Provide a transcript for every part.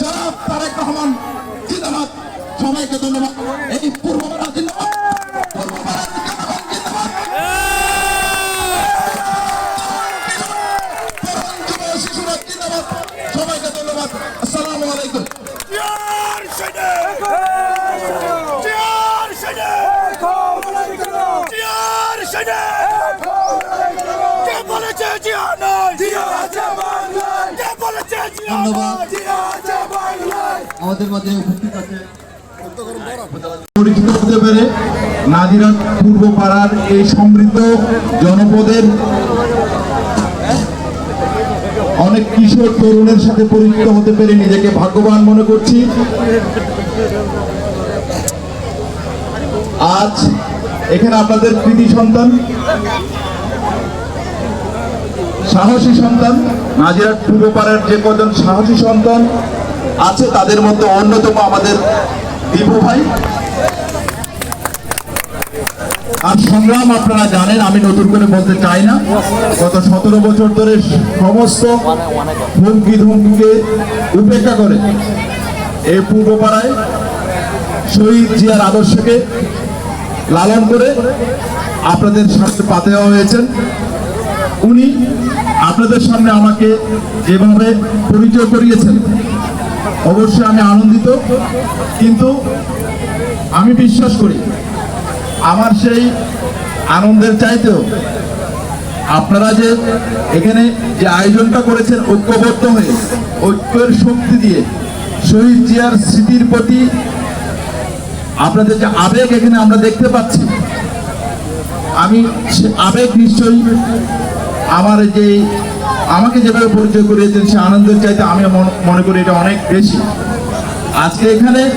জনাব তারেক রহমান সবাইকে ধন্যবাদ। এই পূর্ববারা পরিচিত হতে পেরে পূর্ব পাড়ার এই সমৃদ্ধ জনপদের অনেক কিশোর তরুণের সাথে পরিচিত হতে পেরে নিজেকে ভাগ্যবান মনে করছি। আজ এখানে আপনাদের কৃতি সন্তান, সাহসী সন্তান নাজিরাট পূর্ব পাড়ার যে কজন সাহসী সন্তান আছে, তাদের মধ্যে অন্যতম আমাদের দীপু ভাই। আর সংগ্রাম আপনারা জানেন, আমি নতুন করে বলতে চাই না। গত সতেরো বছর ধরে সমস্ত হুমকি ধুমকিকে উপেক্ষা করে এই পূর্বপাড়ায় শহীদ জিয়ার আদর্শকে লালন করে আপনাদের সামনে পাতে হয়েছেন। উনি আপনাদের সামনে আমাকে যেভাবে পরিচয় করিয়েছেন, অবশ্যই আমি আনন্দিত। কিন্তু আমি বিশ্বাস করি, আমার সেই আনন্দের চাইতেও আপনারা যে এখানে যে আয়োজনটা করেছেন ঐক্যবদ্ধ হয়ে, ঐক্যের শক্তি দিয়ে শহীদ জিয়ার স্মৃতির প্রতি আপনাদের যে আবেগ এখানে আমরা দেখতে পাচ্ছি, আমি আবেগ নিশ্চয়ই আমার যে, আমাকে যেভাবে পরিচয় করিয়েছেন, সে আনন্দের চাইতে আমি মন- করি এটা অনেক বেশি। আজকে এখানে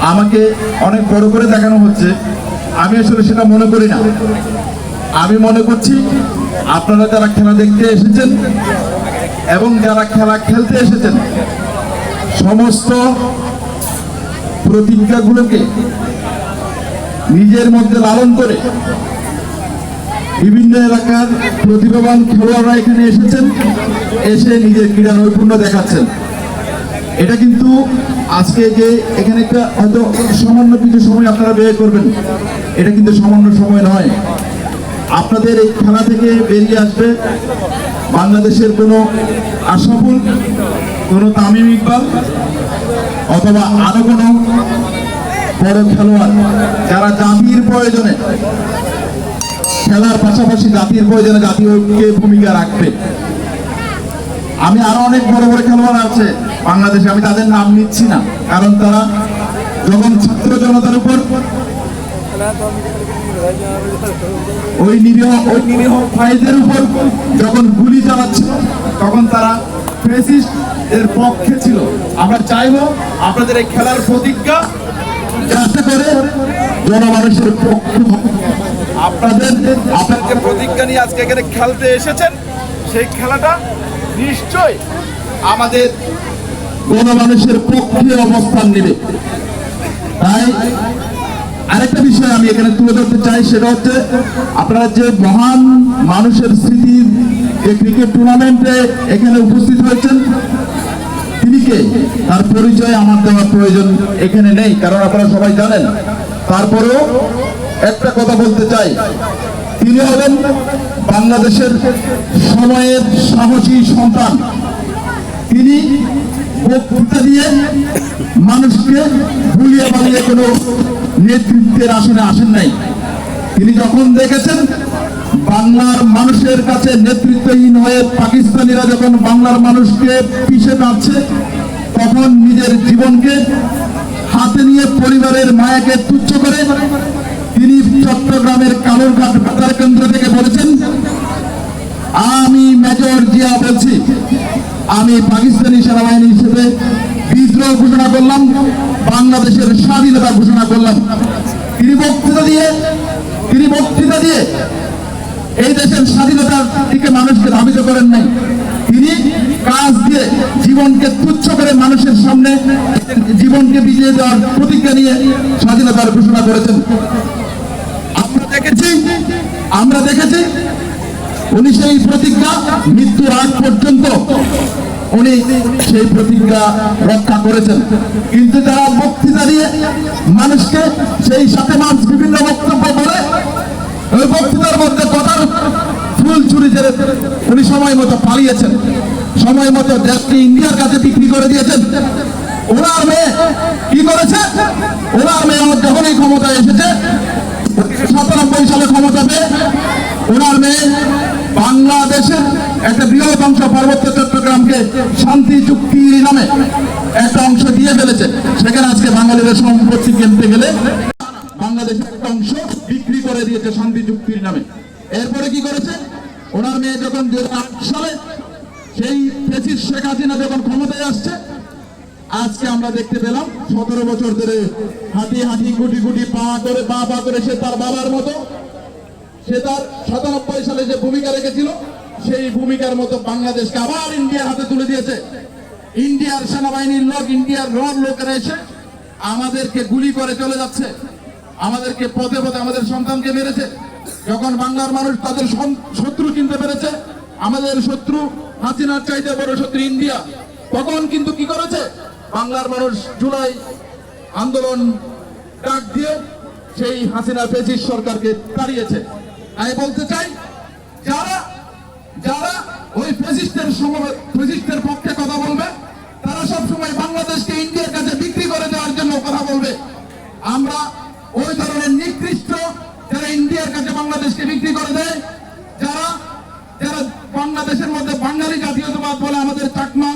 আমাকে অনেক বড় করে দেখানো হচ্ছে। আমি আসলে সেটা মনে করি না। আমি মনে করছি আপনারা যারা খেলা দেখতে এসেছেন এবং যারা খেলা খেলতে এসেছেন, সমস্ত প্রতিজ্ঞাগুলোকে নিজের মধ্যে লালন করে বিভিন্ন এলাকার প্রতিভাবান খেলোয়াড়রা এখানে এসেছেন, এসে নিজের ক্রীড়া নৈপুণ্য দেখাচ্ছেন। এটা কিন্তু আজকে যে এখানে একটা হয়তো সামান্য কিছু সময় আপনারা ব্যয় করবেন, এটা কিন্তু সামান্য সময় নয়। আপনাদের এই খেলা থেকে বেরিয়ে আসবে বাংলাদেশের কোনো আশাফুল, কোনো তামিম ইকবাল, অথবা আরও কোনো বড় খেলোয়াড় যারা জাতির প্রয়োজনে খেলার পাশাপাশি জাতির প্রয়োজনে জাতীয় ঐক্যে ভূমিকা রাখবে। আমি আরও অনেক বড় বড় খেলোয়াড় আছে বাংলাদেশে, আমি তাদের নাম নিচ্ছি না। কারণ তারা যখন ছাত্র জনতার উপর ওই নিরীহ ওই নিরীহ উপর যখন গুলি চালাচ্ছিল, তখন তারা এর পক্ষে ছিল। আমরা চাইব আপনাদের এই খেলার প্রতিজ্ঞা যাতে করে জনমানুষের পক্ষে। আপনাদের আপনাদের যে প্রতিজ্ঞা নিয়ে আজকে এখানে খেলতে এসেছেন। সেই খেলাটা নিশ্চয় আমাদের গণমানুষের পক্ষে অবস্থান নেবে। তাই আরেকটা বিষয় আমি এখানে তুলে ধরতে চাই, সেটা হচ্ছে আপনারা যে মহান মানুষের স্মৃতি যে ক্রিকেট টুর্নামেন্টে এখানে উপস্থিত হয়েছেন, তিনি কে? তার পরিচয় আমার দেওয়ার প্রয়োজন এখানে নেই, কারণ আপনারা সবাই জানেন। তারপরেও একটা কথা বলতে চাই। তিনি হলেন বাংলাদেশের সময়ের সাহসী সন্তান। তিনি বক্তৃতা দিয়ে মানুষকে ভুলিয়ে বানিয়ে কোনো নেতৃত্বের আসনে আসেন নাই। তিনি যখন দেখেছেন বাংলার মানুষের কাছে নেতৃত্বহীন হয়ে পাকিস্তানিরা যখন বাংলার মানুষকে পিছে টানছে তখন নিজের জীবনকে হাতে নিয়ে পরিবারের মায়াকে তুচ্ছ করে তিনি চট্টগ্রামের কালুরঘাট বেতার কেন্দ্র থেকে বলেছেন, আমি মেজর জিয়া বলছি, আমি পাকিস্তানি সেনাবাহিনী হিসেবে বিদ্রোহ ঘোষণা করলাম, বাংলাদেশের স্বাধীনতা ঘোষণা করলাম। তিনি বক্তৃতা দিয়ে, তিনি বক্তৃতা দিয়ে এই দেশের স্বাধীনতার দিকে মানুষকে ধাবিত করেন নাই। তিনি কাজ দিয়ে জীবনকে তুচ্ছ করে মানুষের সামনে জীবনকে বিজয় দেওয়ার প্রতিজ্ঞা নিয়ে স্বাধীনতার ঘোষণা করেছেন। দেখেছি, আমরা দেখেছি, উনি সেই প্রতিজ্ঞা মৃত্যুর আগ পর্যন্ত উনি সেই প্রতিজ্ঞা রক্ষা করেছেন। কিন্তু যারা বক্তৃতা দিয়ে মানুষকে সেই সাথে মাস বিভিন্ন বক্তব্য বলে, ওই বক্তৃতার মধ্যে কথার ফুল চুরি ছেড়ে উনি সময় মতো পালিয়েছেন। সময় মতো দেশকে ইন্ডিয়ার কাছে বিক্রি করে দিয়েছেন। ওনার মেয়ে কি করেছে? ওনার মেয়ে আমার যখনই ক্ষমতায় এসেছে সাতানব্বই সালে ক্ষমতা পেয়ে ওনার মেয়ে বাংলাদেশের একটা বৃহৎ অংশ পার্বত্য চট্টগ্রামকে শান্তি চুক্তি নামে একটা অংশ দিয়ে ফেলেছে। সেখানে আজকে বাঙালিদের সম্পত্তি কিনতে গেলে বাংলাদেশের একটা অংশ বিক্রি করে দিয়েছে শান্তি চুক্তির নামে। এরপরে কি করেছে? ওনার মেয়ে যখন দুই হাজার আট সালে সেই শেখ হাসিনা যখন ক্ষমতায় আসছে আজকে আমরা দেখতে পেলাম সতেরো বছর ধরে হাঁটি হাঁটি গুটি গুটি পা করে পা পা করে সে তার বাবার মতো। সে তার সাতানব্বই সালে যে ভূমিকা রেখেছিল, সেই ভূমিকার মতো বাংলাদেশকে আবার ইন্ডিয়ার হাতে তুলে দিয়েছে। ইন্ডিয়ার সেনাবাহিনীর লোক, ইন্ডিয়ার রর লোকেরা এসে আমাদেরকে গুলি করে চলে যাচ্ছে। আমাদেরকে পথে পথে আমাদের সন্তানকে মেরেছে। যখন বাংলার মানুষ তাদের শত্রু চিনতে পেরেছে, আমাদের শত্রু হাসিনার চাইতে বড় শত্রু ইন্ডিয়া। তখন কিন্তু কি করেছে? বাংলার মানুষ জুলাই আন্দোলন ডাক দিয়ে সেই হাসিনা ফেসিস সরকারকে তাড়িয়েছে। আমি বলতে চাই, যারা যারা ওই ফেসিস্টের ফেসিস্টের পক্ষে কথা বলবে, তারা সব সময় বাংলাদেশকে ইন্ডিয়ার কাছে বিক্রি করে দেওয়ার জন্য কথা বলবে। আমরা ওই ধরনের নিকৃষ্ট যারা ইন্ডিয়ার কাছে বাংলাদেশকে বিক্রি করে দেয়, যারা যারা বাংলাদেশের মধ্যে বাঙালি জাতীয়তাবাদ বলে আমাদের চাকমা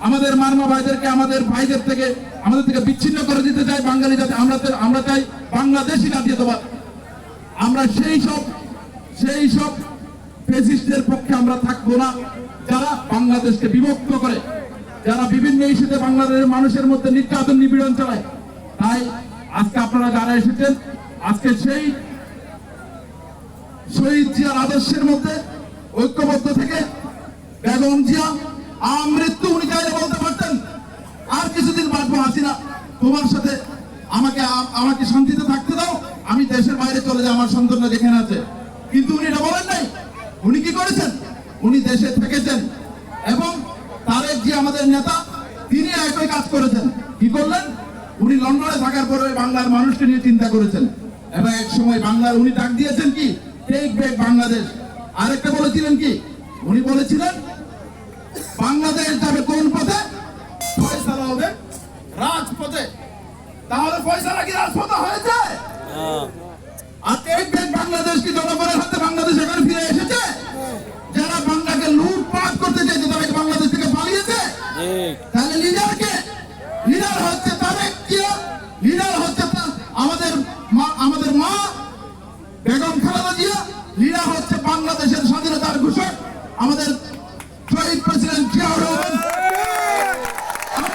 আমাদের মারমা ভাইদেরকে, আমাদের ভাইদের থেকে, আমাদের থেকে বিচ্ছিন্ন করে দিতে চাই বাঙালি জাতি। আমরা আমরা চাই বাংলাদেশি জাতীয়তাবাদ আমরা সেই সব সেই সব ফেসিস্টদের পক্ষে আমরা থাকব না। যারা বাংলাদেশকে বিভক্ত করে, যারা বিভিন্ন ইস্যুতে বাংলাদেশের মানুষের মধ্যে নির্যাতন নিপীড়ন চালায়। তাই আজকে আপনারা যারা এসেছেন, আজকে সেই শহীদ জিয়ার আদর্শের মধ্যে ঐক্যবদ্ধ থেকে বেগম জিয়া আমৃত্যু উনি চাইলে বলতে পারতেন। আর কিছুদিন বাঁচবো হাসিনা, তোমার সাথে আমাকে আমাকে শান্তিতে থাকতে দাও, আমি দেশের বাইরে চলে যাই, আমার সন্তানরা যেখানে আছে। কিন্তু উনি এটা বলেন নাই। উনি কি করেছেন? উনি দেশে থেকেছেন। এবং তারেক জি আমাদের নেতা, তিনি একই কাজ করেছেন। কি করলেন? উনি লন্ডনে থাকার পরে বাংলার মানুষকে নিয়ে চিন্তা করেছেন। এবং এক সময় বাংলার উনি ডাক দিয়েছেন কি? Take back Bangladesh. আরেকটা বলেছিলেন কি? উনি বলেছিলেন বাংলাদেশ যাবে কোন পথে? ফয়সালা হবে রাজপথে। তাহলে ফয়সালা কি রাজপথে হয়েছে? আর এক বাংলাদেশ কি জনগণের হাতে বাংলাদেশ এখানে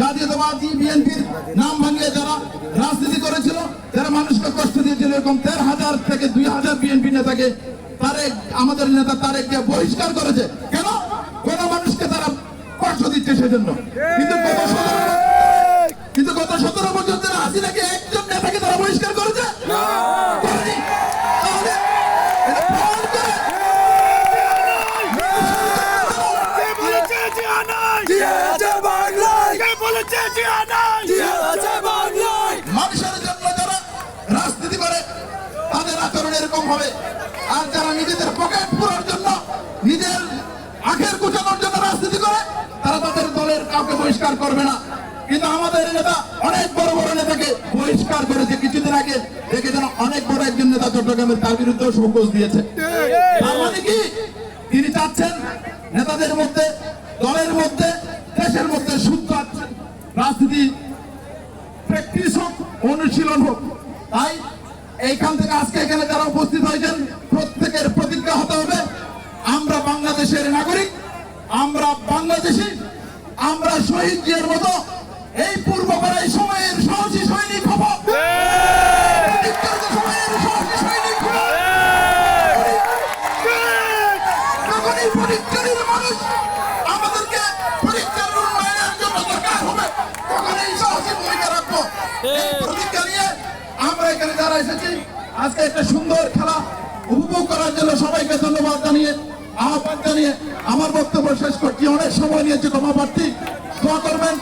জাতীয়তাবাদী বিএনপির নাম ভাঙিয়ে যারা রাজনীতি করেছিল, যারা মানুষকে কষ্ট দিয়েছিল, এরকম দেড় হাজার থেকে দুই হাজার বিএনপি নেতাকে তারেক, আমাদের নেতা তারেককে বহিষ্কার করেছে। কেন? কোন মানুষকে তারা কষ্ট দিচ্ছে সেজন্য। কিন্তু হবে। আর যারা নিজেদের পকেট পুরার জন্য, নিজের আখের কুচানোর জন্য রাজনীতি করে, তারা তাদের দলের কাউকে বহিষ্কার করবে না। কিন্তু আমাদের নেতা, অনেক বড় বড় নেতাকে বহিষ্কার করেছে। কিছুদিন আগে দেখে যেন অনেক বড় একজন নেতা চট্টগ্রামের তার বিরুদ্ধে শোকজ দিয়েছে। তার মানে কি? তিনি চাচ্ছেন নেতাদের মধ্যে, দলের মধ্যে, দেশের মধ্যে শুদ্ধ রাজনীতি, প্র্যাকটিস হোক, অনুশীলন হোক। তাই এইখান থেকে আজকে এখানে যারা উপস্থিত হয়েছেন, প্রত্যেকের প্রতিজ্ঞা হতে হবে, আমরা বাংলাদেশের নাগরিক, আমরা বাংলাদেশি, আমরা শহীদ জিয়ার মতো, এই পূর্ব এই সময়ের সাহসী সৈনিক হব। প্রতিজ্ঞা নিয়ে আমরা এখানে যারা এসেছি, আজকে একটা সুন্দর খেলা উপভোগ করার জন্য সবাইকে ধন্যবাদ জানিয়ে, আহ্বান জানিয়ে আমার বক্তব্য শেষ করছি। অনেক সময় নিয়েছে ক্ষমা প্রার্থী। করবেন।